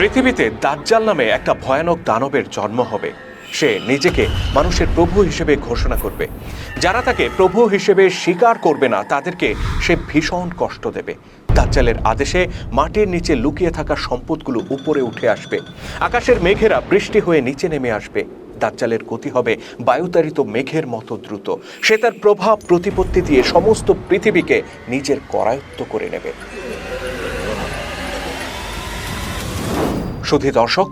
পৃথিবীতে দাজ্জাল নামে একটা ভয়ানক দানবের জন্ম হবে। সে নিজেকে মানুষের প্রভু হিসেবে ঘোষণা করবে। যারা তাকে প্রভু হিসেবে স্বীকার করবে না, তাদেরকে সে ভীষণ কষ্ট দেবে। দাজ্জালের আদেশে মাটির নিচে লুকিয়ে থাকা সম্পদগুলো উপরে উঠে আসবে। আকাশের মেঘেরা বৃষ্টি হয়ে নিচে নেমে আসবে। দাজ্জালের গতি হবে বায়ুতাড়িত মেঘের মতো দ্রুত। সে তার প্রভাব, প্রতিপত্তি দিয়ে সমস্ত পৃথিবীকে নিজের করায়ত্ত করে নেবে। শুধু দর্শক,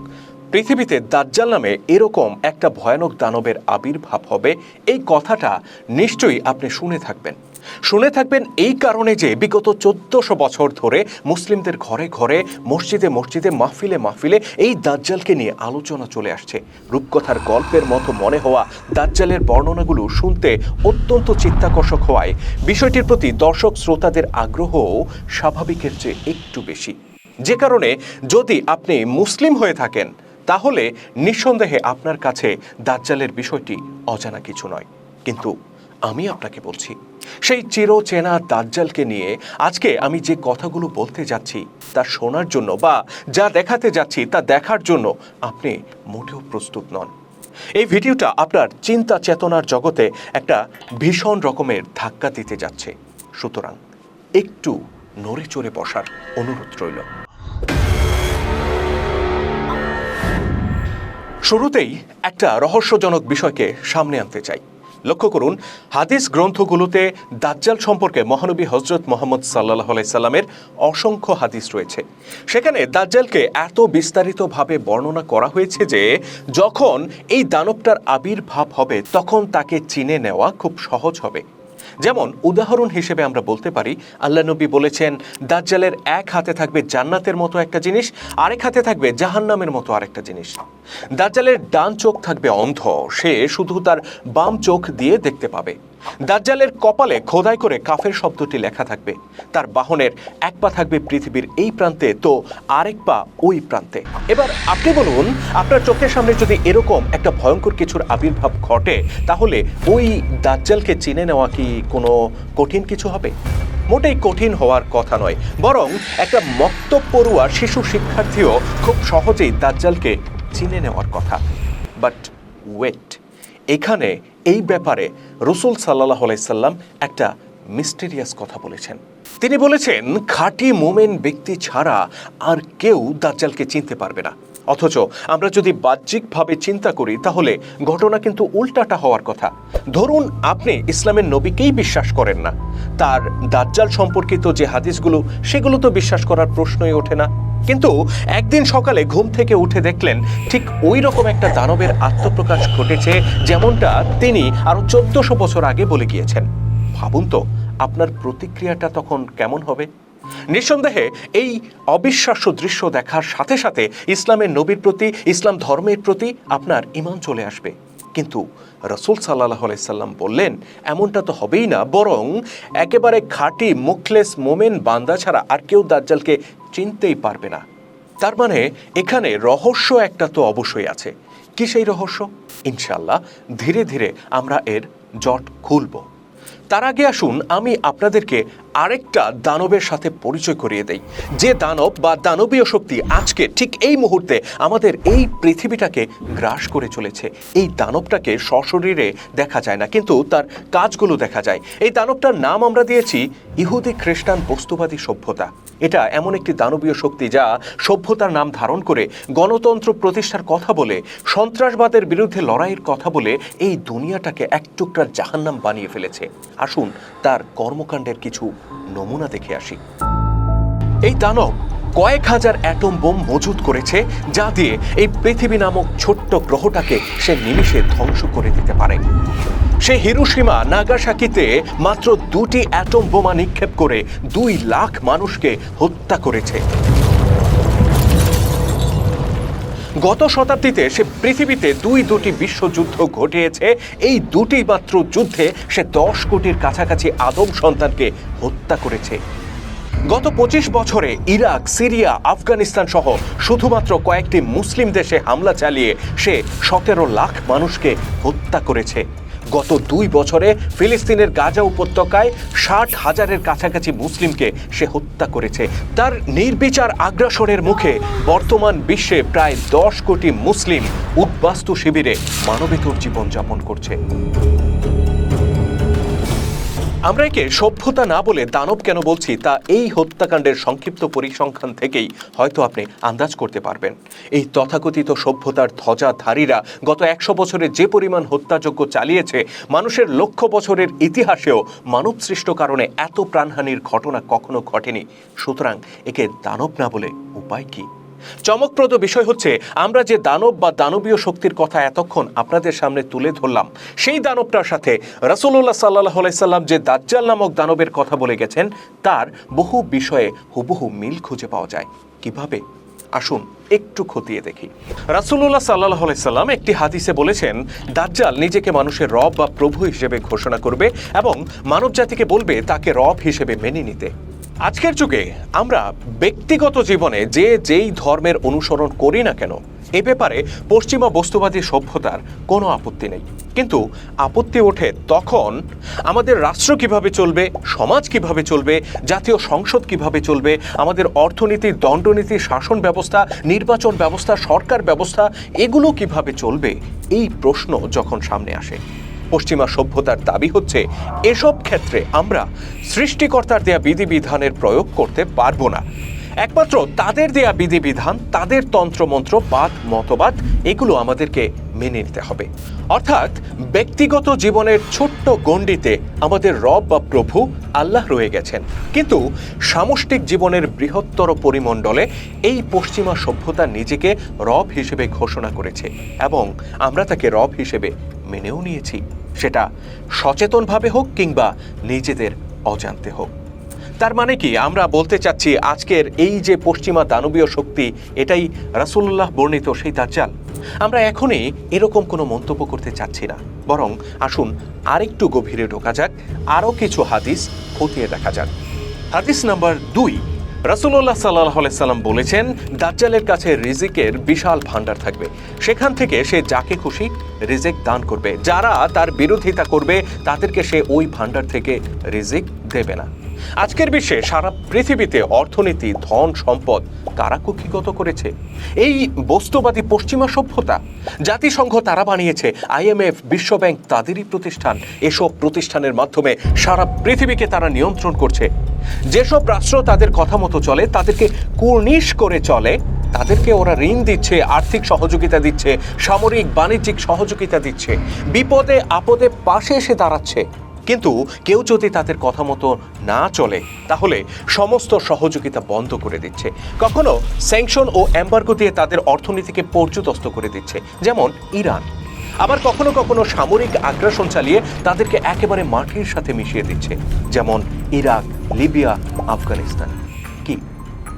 পৃথিবীতে দাজ্জাল নামে এরকম একটা ভয়ানক দানবের আবির্ভাব হবে, এই কথাটা নিশ্চয়ই আপনি শুনে থাকবেন। শুনে থাকবেন এই কারণে যে বিগত চোদ্দশো বছর ধরে মুসলিমদের ঘরে ঘরে, মসজিদে মসজিদে, মাহফিলে মাহফিলে এই দাজ্জালকে নিয়ে আলোচনা চলে আসছে। রূপকথার গল্পের মতো মনে হওয়া দাজ্জালের বর্ণনাগুলো শুনতে অত্যন্ত চিত্তাকর্ষক হওয়ায় বিষয়টির প্রতি দর্শক শ্রোতাদের আগ্রহও স্বাভাবিকের চেয়ে একটু বেশি। যে কারণে যদি আপনি মুসলিম হয়ে থাকেন, তাহলে নিঃসন্দেহে আপনার কাছে দাজ্জালের বিষয়টি অজানা কিছু নয়। কিন্তু আমি আপনাকে বলছি, সেই চিরচেনা দাজ্জালকে নিয়ে আজকে আমি যে কথাগুলো বলতে যাচ্ছি, তা শোনার জন্য বা যা দেখাতে যাচ্ছি, তা দেখার জন্য আপনি মোটেও প্রস্তুত নন। এই ভিডিওটা আপনার চিন্তা চেতনার জগতে একটা ভীষণ রকমের ধাক্কা দিতে যাচ্ছে। সুতরাং একটু নড়ে চড়ে বসার অনুরোধ রইল। শুরুতেই একটা রহস্যজনক বিষয়কে সামনে আনতে চাই। লক্ষ্য করুন, হাদিস গ্রন্থগুলোতে দাজ্জাল সম্পর্কে মহানবী হজরত মোহাম্মদ সাল্লাহ সাল্লামের অসংখ্য হাদিস রয়েছে। সেখানে দাজ্জালকে এত বিস্তারিতভাবে বর্ণনা করা হয়েছে যে, যখন এই দানবটার আবির্ভাব হবে, তখন তাকে চিনে নেওয়া খুব সহজ হবে। যেমন উদাহরণ হিসেবে আমরা বলতে পারি, আল্লাহ নবী বলেছেন, দাজ্জালের এক হাতে থাকবে জান্নাতের মতো একটা জিনিস, আরেক হাতে থাকবে জাহান্নামের মতো আরেকটা জিনিস। দাজ্জালের ডান চোখ থাকবে অন্ধ, সে শুধু তার বাম চোখ দিয়ে দেখতে পাবে। দাজ্জালের কপালে খোদাই করে কাফের শব্দটি লেখা থাকবে। তার বাহনের এক পা থাকবে পৃথিবীর এই প্রান্তে, তো আরেক পা ওই প্রান্তে। এবার আপনি বলুন, আপনার চোখের সামনে যদি এরকম একটা ভয়ঙ্কর কিছুর আবির্ভাব ঘটে, তাহলে ওই দাজ্জালকে চিনে নেওয়া কি কোনো কঠিন কিছু হবে? মোটেই কঠিন হওয়ার কথা নয়, বরং একটা মক্তপড়ুয়া শিশু শিক্ষার্থীও খুব সহজেই দাজ্জালকে চিনে নেওয়ার কথা। বাট ওয়েট এখানে এই ব্যাপারে রসুল সাল্লাহ আলাইসাল্লাম একটা মিস্টেরিয়াস কথা বলেছেন। তিনি বলেছেন, খাঁটি মোমেন ব্যক্তি ছাড়া আর কেউ দাজ্জালকে চিনতে পারবে না। অথচ আমরা যদি বাহ্যিকভাবে চিন্তা করি, তাহলে ঘটনা কিন্তু উল্টাটা হওয়ার কথা। ধরুন আপনি ইসলামের নবীকেই বিশ্বাস করেন না। তার দাজ্জাল সম্পর্কিত যে হাদিসগুলো, সেগুলো তো বিশ্বাস করার প্রশ্নই ওঠে না। কিন্তু একদিন সকালে ঘুম থেকে উঠে দেখলেন, ঠিক ওই রকম একটা দানবের আত্মপ্রকাশ ঘটেছে, যেমনটা তিনি আরও চোদ্দশো বছর আগে বলে গিয়েছেন। ভাবুন তো, আপনার প্রতিক্রিয়াটা তখন কেমন হবে? নিঃসন্দেহে, এই অবিশ্বাস্য দৃশ্য দেখার সাথে সাথে ইসলামের নবীর প্রতি, ইসলাম ধর্মের প্রতি আপনার ইমান চলে আসবে। কিন্তু রসুল সাল্লাহ সাল্লাম বললেন, এমনটা তো হবেই না, বরং একেবারে খাঁটি, মুখলেস মোমেন বান্দা ছাড়া আর কেউ দাজ্জালকে চিনতেই পারবে না। তার মানে এখানে রহস্য একটা তো অবশ্যই আছে। কি সেই রহস্য? ইনশাল্লাহ ধীরে ধীরে আমরা এর জট খুলব। তার আগে আসুন আমি আপনাদেরকে আরেকটা দানবের সাথে পরিচয় করিয়ে দেই। যে দানব বা দানবীয় শক্তি আজকে ঠিক এই মুহূর্তে আমাদের এই পৃথিবীটাকে গ্রাস করে চলেছে। এই দানবটাকে সশরীরে দেখা যায় না, কিন্তু তার কাজগুলো দেখা যায়। এই দানবটার নাম আমরা দিয়েছি ইহুদি খ্রিস্টান বস্তুবাদী সভ্যতা। এটা এমন একটি দানবীয় শক্তি যা সভ্যতার নাম ধারণ করে গণতন্ত্র প্রতিষ্ঠার কথা বলে, সন্ত্রাসবাদের বিরুদ্ধে লড়াইয়ের কথা বলে এই দুনিয়াটাকে এক টুকরা জাহান্নাম বানিয়ে ফেলেছে। আসুন তার কর্মকাণ্ডের কিছু নমুনা দেখে আসি। এই দানব কয়েক হাজার অ্যাটম বোম মজুত করেছে, যা দিয়ে এই পৃথিবী নামক ছোট্ট গ্রহটাকে সে নিমিষে ধ্বংস করে দিতে পারে। সে হিরোসীমা নাগাসাকিতে মাত্র দুটি অ্যাটম বোমা নিক্ষেপ করে দুই লাখ মানুষকে হত্যা করেছে। গত শতাব্দীতে সে পৃথিবীতে দুই দুটি বিশ্বযুদ্ধ ঘটিয়েছে, এই দুটি মাত্র যুদ্ধে সে দশ কোটির কাছাকাছি আদম সন্তানকে হত্যা করেছে। গত পঁচিশ বছরে ইরাক, সিরিয়া, আফগানিস্তান সহ শুধুমাত্র কয়েকটি মুসলিম দেশে হামলা চালিয়ে সে সতেরো লাখ মানুষকে হত্যা করেছে। গত দুই বছরে ফিলিস্তিনের গাজা উপত্যকায় ষাট হাজারের কাছাকাছি মুসলিমকে সে হত্যা করেছে। তার নির্বিচার আগ্রাসনের মুখে বর্তমান বিশ্বে প্রায় দশ কোটি মুসলিম উদ্বাস্তু শিবিরে মানবেতর জীবনযাপন করছে। আমরা একে সভ্যতা না বলে দানব কেন বলছি তা এই হত্যাকাণ্ডের সংক্ষিপ্ত পরিসংখ্যান থেকেই হয়তো আপনি আন্দাজ করতে পারবেন। এই তথাকথিত সভ্যতার ধ্বজাধারীরা গত একশো বছরে যে পরিমাণ হত্যাযজ্ঞ চালিয়েছে, মানুষের লক্ষ বছরের ইতিহাসেও মানবসৃষ্ট কারণে এত প্রাণহানির ঘটনা কখনো ঘটেনি। সুতরাং একে দানব না বলে উপায় কি? চমকপ্রদ বিষয় হচ্ছে, আমরা যে দানব বা দানবীয় শক্তির কথা এতক্ষণ আপনাদের সামনে তুলে ধরলাম, সেই দানবটার সাথে রাসূলুল্লাহ সাল্লাহ সাল্লাম যে দাজ্জাল নামক দানবের কথা বলে গেছেন, তার বহু বিষয়ে হুবহু মিল খুঁজে পাওয়া যায়। কীভাবে? আসুন একটু খতিয়ে দেখি। রাসুল্লাহ সাল্লাহ সাল্লাম একটি হাদিসে বলেছেন, দাজ্জাল নিজেকে মানুষের রব বা প্রভু হিসেবে ঘোষণা করবে এবং মানবজাতিকে বলবে তাকে রব হিসেবে মেনে নিতে। আজকের যুগে আমরা ব্যক্তিগত জীবনে যে যেই ধর্মের অনুসরণ করি না কেন, এ ব্যাপারে পশ্চিমা বস্তুবাদী সভ্যতার কোনো আপত্তি নেই। কিন্তু আপত্তি ওঠে তখন আমাদের রাষ্ট্র কীভাবে চলবে, সমাজ কীভাবে চলবে, জাতীয় সংসদ কীভাবে চলবে, আমাদের অর্থনীতি, দণ্ডনীতি, শাসন ব্যবস্থা, নির্বাচন ব্যবস্থা, সরকার ব্যবস্থা, এগুলো কীভাবে চলবে, এই প্রশ্ন যখন সামনে আসে। পশ্চিমা সভ্যতার দাবি হচ্ছে, এসব ক্ষেত্রে আমরা সৃষ্টিকর্তার দেয়া বিধিবিধানের প্রয়োগ করতে পারব না। একমাত্র তাদের দেয়া বিধিবিধান, তাদের তন্ত্রমন্ত্র, বাদ, মতবাদ, এগুলো আমাদেরকে মেনে নিতে হবে। অর্থাৎ ব্যক্তিগত জীবনের ছোট্ট গণ্ডিতে আমাদের রব বা প্রভু আল্লাহ রয়ে গেছেন। কিন্তু সামষ্টিক জীবনের বৃহত্তর পরিমণ্ডলে এই পশ্চিমা সভ্যতা নিজেকে রব হিসেবে ঘোষণা করেছে এবং আমরা তাকে রব হিসেবে মেনেও নিয়েছি। সেটা সচেতনভাবে হোক কিংবা নিজেদের অজান্তে হোক। তার মানে কি? আমরা বলতে চাচ্ছি, আজকের এই যে পশ্চিমা দানবীয় শক্তি, এটাই রাসূলুল্লাহ বর্ণিত সেই দাজ্জাল। আমরা এখনই এরকম কোনো মন্তব্য করতে চাচ্ছি না। বরং আসুন, আরেকটু গভীরে ঢোকা যাক, আরও কিছু হাদিস খতিয়ে দেখা যাক। হাদিস নাম্বার দুই রাসূলুল্লাহ সাল্লাহ সাল্লাম বলেছেন, দাজ্জালের কাছে রিজিকের বিশাল ভাণ্ডার থাকবে। সেখান থেকে সে যাকে খুশি রিজিক দান করবে। যারা তার বিরোধিতা করবে, তাদেরকে সে ওই ভাণ্ডার থেকে রিজিক দেবে না। আজকের বিশ্বে সারা পৃথিবীতে অর্থনীতি, ধন সম্পদ কারা কুক্ষিগত করেছে। এই বস্তুবাদী পশ্চিমা সভ্যতা, জাতিসংঘ তারা বানিয়েছে আইএমএফ বিশ্বব্যাংক তাদেরই প্রতিষ্ঠান। এসব প্রতিষ্ঠানের মাধ্যমে সারা পৃথিবীকে তারা নিয়ন্ত্রণ করছে। যেসব রাষ্ট্র তাদের কথা মতো চলে, তাদেরকে কুর্নিশ করে চলে, তাদেরকে ওরা ঋণ দিচ্ছে, আর্থিক সহযোগিতা দিচ্ছে, সামরিক বাণিজ্যিক সহযোগিতা দিচ্ছে। বিপদে আপদে পাশে এসে দাঁড়াচ্ছে। কিন্তু কেউ যদি তাদের কথা মতো না চলে, তাহলে সমস্ত সহযোগিতা বন্ধ করে দিচ্ছে। কখনো স্যাংশন ও এম্বার্গো দিয়ে তাদের অর্থনীতিকে পর্যুদস্ত করে দিচ্ছে, যেমন ইরান। আবার কখনো কখনো সামরিক আগ্রাসন চালিয়ে তাদেরকে একেবারে মাটির সাথে মিশিয়ে দিচ্ছে, যেমন ইরাক, লিবিয়া, আফগানিস্তান। কি,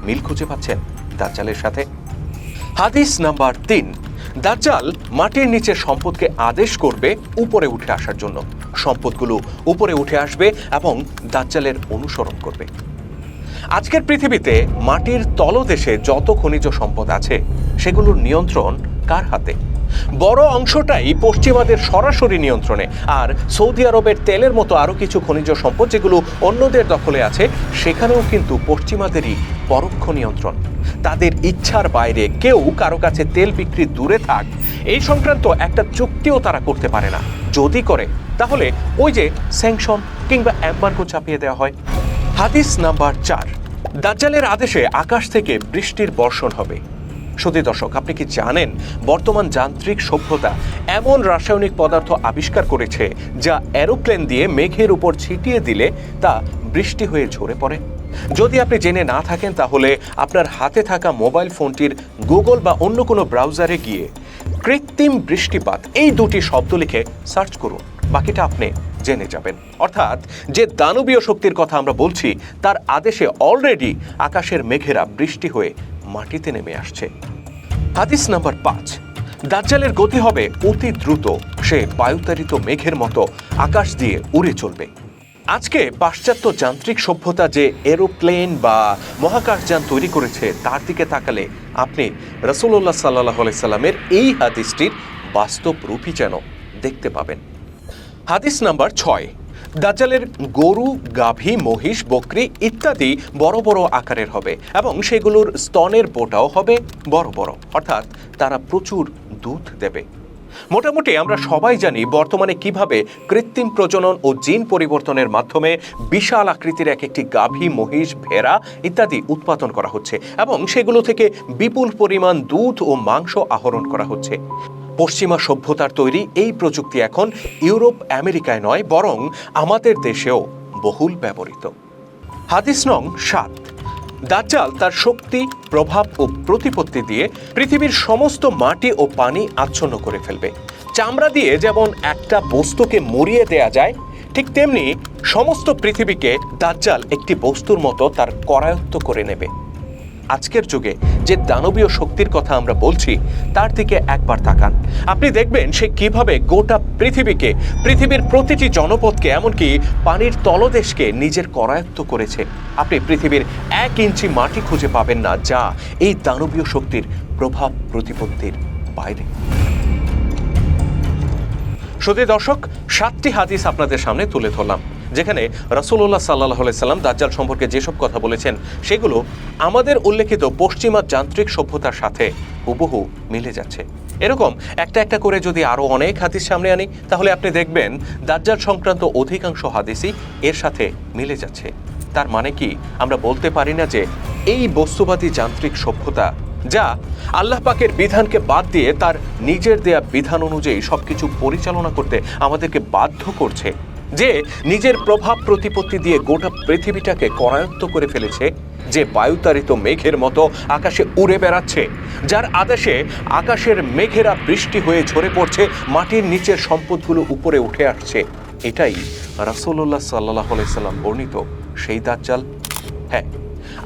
মিল খুঁজে পাচ্ছেন দাজ্জালের সাথে? হাদিস নাম্বার তিন, দাজ্জাল মাটির নিচে সম্পদকে আদেশ করবে উপরে উঠে আসার জন্য। সম্পদগুলো উপরে উঠে আসবে এবং দাজ্জালের অনুসরণ করবে। আজকের পৃথিবীতে মাটির তলদেশে যত খনিজ সম্পদ আছে, সেগুলোর নিয়ন্ত্রণ কার হাতে? বড় অংশটাই পশ্চিমাদের সরাসরি নিয়ন্ত্রণে, আর সৌদি আরবের তেলের মতো আরও কিছু খনিজ সম্পদ যেগুলো অন্যদের দখলে আছে, সেখানেও কিন্তু পশ্চিমাদেরই পরোক্ষ নিয়ন্ত্রণ। তাদের ইচ্ছার বাইরে কেউ কারও কাছে তেল বিক্রি দূরে থাক, এই সংক্রান্ত একটা চুক্তিও তারা করতে পারে না। যদি করে তাহলে ওই যে স্যাংশন কিংবা অ্যাম্বার্গো চাপিয়ে দেওয়া হয়। হাদিস নাম্বার চার। দাজ্জালের আদেশে আকাশ থেকে বৃষ্টির বর্ষণ হবে। সত্যি দর্শক, আপনি কি জানেন বর্তমান যান্ত্রিক সভ্যতা এমন রাসায়নিক পদার্থ আবিষ্কার করেছে যা এরোপ্লেন দিয়ে মেঘের উপর ছিটিয়ে দিলে তা বৃষ্টি হয়ে ঝরে পড়ে? যদি আপনি জেনে না থাকেন, তাহলে আপনার হাতে থাকা মোবাইল ফোনটির গুগল বা অন্য কোনো ব্রাউজারে গিয়ে কৃত্রিম বৃষ্টিপাত এই দুটি শব্দ লিখে সার্চ করুন। বাকিটা আপনি জেনে যাবেন। অর্থাৎ, যে দানবীয় শক্তির কথা আমরা বলছি, তার আদেশে অলরেডি আকাশের মেঘেরা বৃষ্টি হয়ে মাটিতে নেমে আসছে। হাদিস নাম্বার পাঁচ, দাজ্জালের গতি হবে অতি দ্রুত। সে বায়ুতাড়িত মেঘের মতো আকাশ দিয়ে উড়ে চলবে। আজকে পাশ্চাত্য যান্ত্রিক সভ্যতা যে এরোপ্লেন বা মহাকাশযান তৈরি করেছে, তার দিকে তাকালে আপনি রসুল্লাহ সাল্লাহ সাল্লামের এই হাদিসটির বাস্তব রূপই যেন দেখতে পাবেন। হাদিস নাম্বার ছয়। দাজ্জালের গরু, গাভী, মহিষ, বকরি ইত্যাদি বড় বড় আকারের হবে এবং সেগুলোর স্তনের বোটাও হবে বড় বড়। অর্থাৎ তারা প্রচুর দুধ দেবে। মোটামুটি আমরা সবাই জানি বর্তমানে কীভাবে কৃত্রিম প্রজনন ও জিন পরিবর্তনের মাধ্যমে বিশাল আকৃতির এক একটি গাভী, মহিষ, ভেড়া ইত্যাদি উৎপাদন করা হচ্ছে এবং সেগুলো থেকে বিপুল পরিমাণ দুধ ও মাংস আহরণ করা হচ্ছে। পশ্চিমা সভ্যতার তৈরি এই প্রযুক্তি এখন ইউরোপ, আমেরিকায় নয়, বরং আমাদের দেশেও বহুল ব্যবহৃত। হাদিস নং সাত। দাজ্জাল তার শক্তি, প্রভাব ও প্রতিপত্তি দিয়ে পৃথিবীর সমস্ত মাটি ও পানি আচ্ছন্ন করে ফেলবে। চামড়া দিয়ে যেমন একটা বস্তুকে মরিয়ে দেয়া যায়, ঠিক তেমনি সমস্ত পৃথিবীকে দাজ্জাল একটি বস্তুর মতো তার করায়ত্ত করে নেবে। আজকের যুগে যে দানবীয় শক্তির কথা আমরা বলছি, তার দিকে একবার তাকান। আপনি দেখবেন সে কীভাবে গোটা পৃথিবীকে, পৃথিবীর প্রতিটি জনপদকে, এমনকি পানির তলদেশকে নিজের করায়ত্ত করেছে। আপনি পৃথিবীর এক ইঞ্চি মাটি খুঁজে পাবেন না, যা এই দানবীয় শক্তির প্রভাব প্রতিপত্তির বাইরে। শুধু দর্শক, সাতটি হাদিস আপনাদের সামনে তুলে ধরলাম। যেখানে রসুল্লাহ সাল্লাহ সাল্লাম দাজ্জাল সম্পর্কে যেসব কথা বলেছেন, সেগুলো আমাদের উল্লেখিত পশ্চিমা যান্ত্রিক সভ্যতার সাথে হুবহু মিলে যাচ্ছে। এরকম একটা একটা করে যদি আরও অনেক হাদিস সামনে আনি, তাহলে আপনি দেখবেন দাজ্জাল সংক্রান্ত অধিকাংশ হাদিসই এর সাথে মিলে যাচ্ছে। তার মানে কি? আমরা বলতে পারি না যে এই বস্তুবাদী যান্ত্রিক সভ্যতা, যা আল্লাহ পাকের বিধানকে বাদ দিয়ে তার নিজের দেয়া বিধান অনুযায়ী সবকিছু পরিচালনা করতে আমাদেরকে বাধ্য করছে যে নিজের প্রভাব প্রতিপত্তি দিয়ে গোটা পৃথিবীটাকে করায়ত্ত করে ফেলেছে, যে বায়ুতারিত মেঘের মতো আকাশে উড়ে বেড়াচ্ছে, যার আদেশে আকাশের মেঘেরা বৃষ্টি হয়ে ঝরে পড়ছে, মাটির নিচের সম্পদগুলো উপরে উঠে আসছে। এটাই রাসূলুল্লাহ সাল্লাহ সাল্লাম বর্ণিত সেই দাজ্জাল। হ্যাঁ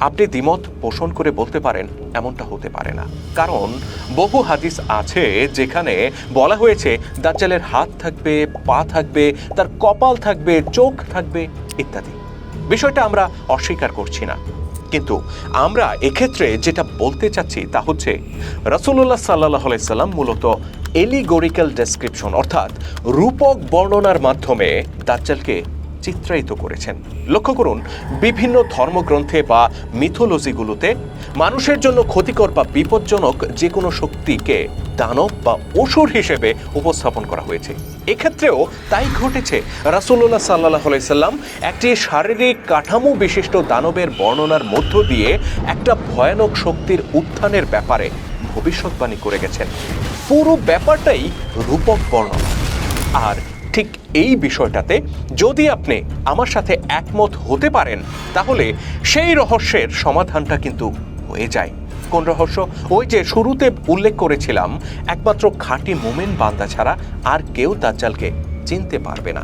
আপনি দ্বিমত পোষণ করে বলতে পারেন, এমনটা হতে পারে না। কারণ, বহু হাদিস আছে যেখানে বলা হয়েছে, দাজ্জালের হাত থাকবে, পা থাকবে, তার কপাল থাকবে, চোখ থাকবে, ইত্যাদি। বিষয়টা আমরা অস্বীকার করছি না। কিন্তু আমরা এক্ষেত্রে যেটা বলতে চাচ্ছি তা হচ্ছে রসুল্লাহ সাল্লাহ সাল্লাম মূলত এলিগোরিক্যাল ডেসক্রিপশন অর্থাৎ রূপক বর্ণনার মাধ্যমে দাজ্জালকে চিত্রায়িত করেছেন। লক্ষ্য করুন, বিভিন্ন ধর্মগ্রন্থে বা মিথোলজিগুলোতে মানুষের জন্য ক্ষতিকর বা বিপজ্জনক যে কোনো শক্তিকে দানব বা অসুর হিসেবে উপস্থাপন করা হয়েছে। এক্ষেত্রেও তাই ঘটেছে। রাসুল্লাহ সাল্লাহ সাল্লাম একটি শারীরিক কাঠামো বিশিষ্ট দানবের বর্ণনার মধ্য দিয়ে একটা ভয়ানক শক্তির উত্থানের ব্যাপারে ভবিষ্যৎবাণী করে গেছেন। পুরো ব্যাপারটাই রূপক বর্ণনা। আর ঠিক এই বিষয়টাতে যদি আপনি আমার সাথে একমত হতে পারেন, তাহলে সেই রহস্যের সমাধানটা কিন্তু হয়ে যায়। কোন রহস্য? ওই যে শুরুতে উল্লেখ করেছিলাম, একমাত্র খাঁটি মোমেন বান্দা ছাড়া আর কেউ দাজ্জালকে চিনতে পারবে না।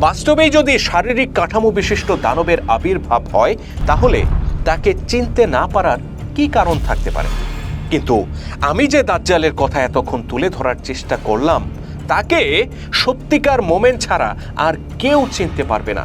বাস্তবেই যদি শারীরিক কাঠামো বিশিষ্ট দানবের আবির্ভাব হয়, তাহলে তাকে চিনতে না পারার কি কারণ থাকতে পারে? কিন্তু আমি যে দাজ্জালের কথা এতক্ষণ তুলে ধরার চেষ্টা করলাম তাকে সত্যিকার মোমেন ছাড়া আর কেউ চিনতে পারবে না।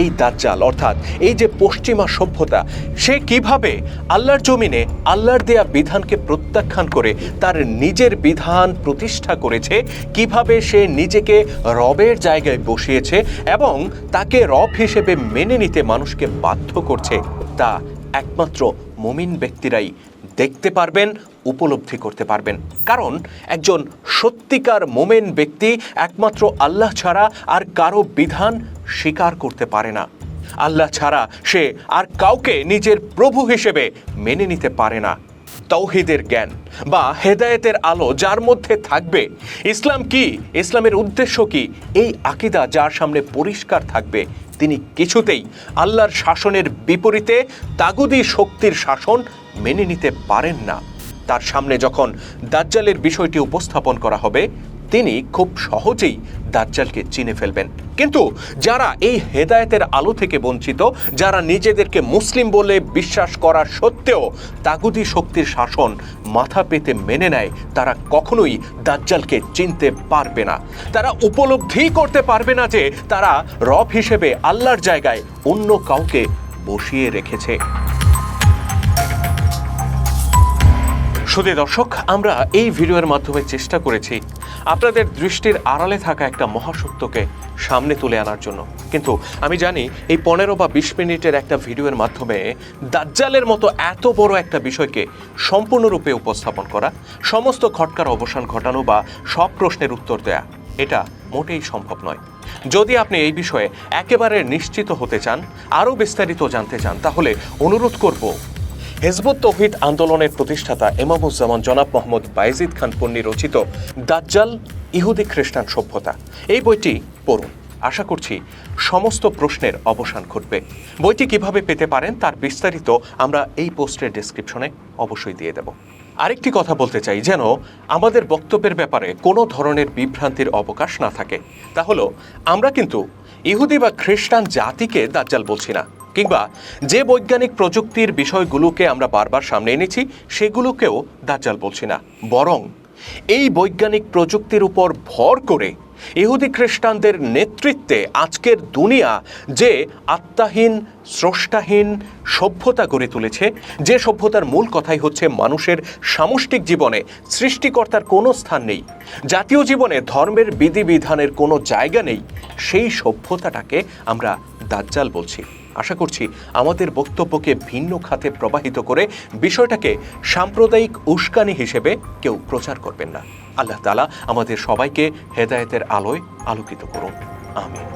এই দাজ্জাল, অর্থাৎ এই যে পশ্চিমা সভ্যতা, সে কীভাবে আল্লাহর জমিনে আল্লাহর দেয়া বিধানকে প্রত্যাখ্যান করে তার নিজের বিধান প্রতিষ্ঠা করেছে, কীভাবে সে নিজেকে রবের জায়গায় বসিয়েছে এবং তাকে রব হিসেবে মেনে নিতে মানুষকে বাধ্য করছে, তা একমাত্র মুমিন ব্যক্তিরাই দেখতে পারবেন। উপলব্ধি করতে পারবেন। কারণ একজন সত্যিকার মোমেন ব্যক্তি একমাত্র আল্লাহ ছাড়া আর কারও বিধান স্বীকার করতে পারে না। আল্লাহ ছাড়া সে আর কাউকে নিজের প্রভু হিসেবে মেনে নিতে পারে না। তৌহিদের জ্ঞান বা হেদায়েতের আলো যার মধ্যে থাকবে, ইসলাম কি, ইসলামের উদ্দেশ্য কি, এই আকিদা যার সামনে পরিষ্কার থাকবে, তিনি কিছুতেই আল্লাহর শাসনের বিপরীতে তাগুদি শক্তির শাসন মেনে নিতে পারেন না। তার সামনে যখন দাজ্জালের বিষয়টি উপস্থাপন করা হবে, তিনি খুব সহজেই দাজ্জালকে চিনে ফেলবেন। কিন্তু যারা এই হেদায়েতের আলো থেকে বঞ্চিত, যারা নিজেদেরকে মুসলিম বলে বিশ্বাস করা সত্ত্বেও তাগুদি শক্তির শাসন মাথা পেতে মেনে নেয়, তারা কখনোই দাজ্জালকে চিনতে পারবে না। তারা উপলব্ধি করতে পারবে না যে তারা রব হিসেবে আল্লাহর জায়গায় অন্য কাউকে বসিয়ে রেখেছে। শুধু দর্শক, আমরা এই ভিডিওর মাধ্যমে চেষ্টা করেছি আপনাদের দৃষ্টির আড়ালে থাকা একটা মহাসত্যকে সামনে তুলে আনার জন্য। কিন্তু আমি জানি এই পনেরো বা বিশ মিনিটের একটা ভিডিওর মাধ্যমে দাজ্জালের মতো এত বড় একটা বিষয়কে সম্পূর্ণরূপে উপস্থাপন করা, সমস্ত খটকার অবসান ঘটানো বা সব প্রশ্নের উত্তর দেয়া, এটা মোটেই সম্ভব নয়। যদি আপনি এই বিষয়ে একেবারে নিশ্চিত হতে চান, আরও বিস্তারিত জানতে চান, তাহলে অনুরোধ করব হেজবুত তৌহিদ আন্দোলনের প্রতিষ্ঠাতা এমামুজ্জামান জনাব মোহাম্মদ বাইজিদ খান পন্নী রচিত দাজ্জাল ইহুদি খ্রিস্টান সভ্যতা। এই বইটি পড়ুন। আশা করছি সমস্ত প্রশ্নের অবসান ঘটবে। বইটি কীভাবে পেতে পারেন তার বিস্তারিত আমরা এই পোস্টের ডেসক্রিপশনে অবশ্যই দিয়ে দেব। আরেকটি কথা বলতে চাই যেন আমাদের বক্তব্যের ব্যাপারে কোনো ধরনের বিভ্রান্তির অবকাশ না থাকে। তা হলো, আমরা কিন্তু ইহুদি বা খ্রিস্টান জাতিকে দাজ্জাল বলছি না। কিংবা যে বৈজ্ঞানিক প্রযুক্তির বিষয়গুলোকে আমরা বারবার সামনে এনেছি, সেগুলোকেও দাজ্জাল বলছি না। বরং এই বৈজ্ঞানিক প্রযুক্তির উপর ভর করে ইহুদি খ্রিস্টানদের নেতৃত্বে আজকের দুনিয়া যে আত্মাহীন, স্রষ্টাহীন সভ্যতা গড়ে তুলেছে, যে সভ্যতার মূল কথাই হচ্ছে মানুষের সামষ্টিক জীবনে সৃষ্টিকর্তার কোনো স্থান নেই, জাতীয় জীবনে ধর্মের বিধিবিধানের কোনো জায়গা নেই, সেই সভ্যতাটাকে আমরা দাজ্জাল বলছি। আশা করছি আমাদের বক্তব্যকে ভিন্ন খাতে প্রবাহিত করে বিষয়টাকে সাম্প্রদায়িক উস্কানি হিসেবে কেউ প্রচার করবেন না। আল্লাহ তালা আমাদের সবাইকে হেদায়েতের আলোয় আলোকিত করুন। আমিন।